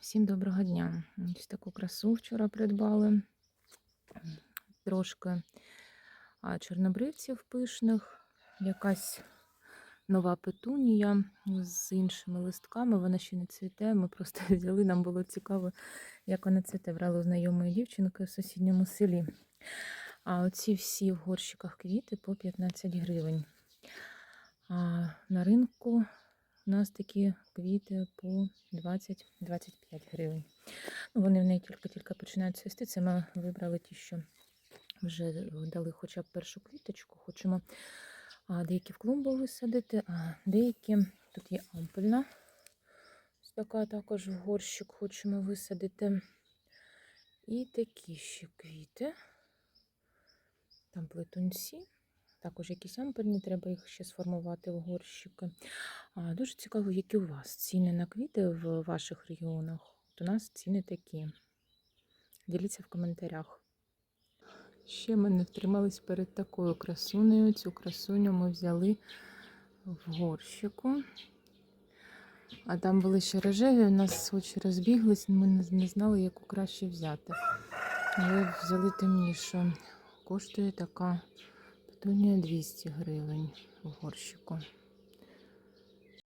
Всім доброго дня. Ось таку красу вчора придбали. Трошки чорнобривців пишних, якась нова петунія з іншими листками. Вона ще не цвіте. Ми просто взяли, нам було цікаво, як вона цвіте. Брали у знайомої дівчинки в сусідньому селі. А оці всі в горщиках квіти по 15 гривень. А на ринку у нас такі квіти по 20-25 гривень. Ну, вони в неї тільки-тільки починають цвісти. Це ми вибрали ті, що вже дали хоча б першу квіточку. Хочемо а, деякі в клумбу висадити, а деякі тут є ампельна. Ось така також в горщик хочемо висадити. І такі ще квіти. Там плетунці. Також якісь ампельні, треба їх ще сформувати в горщики. Дуже цікаво, які у вас ціни на квіти в ваших регіонах. От у нас ціни такі. Діліться в коментарях. Ще ми не втримались перед такою красунею. Цю красуню ми взяли в горщику. А там були ще рожеві, у нас очі розбіглись, ми не знали, яку краще взяти. Але взяли темнішу. Коштує така петунія 200 гривень в горщику.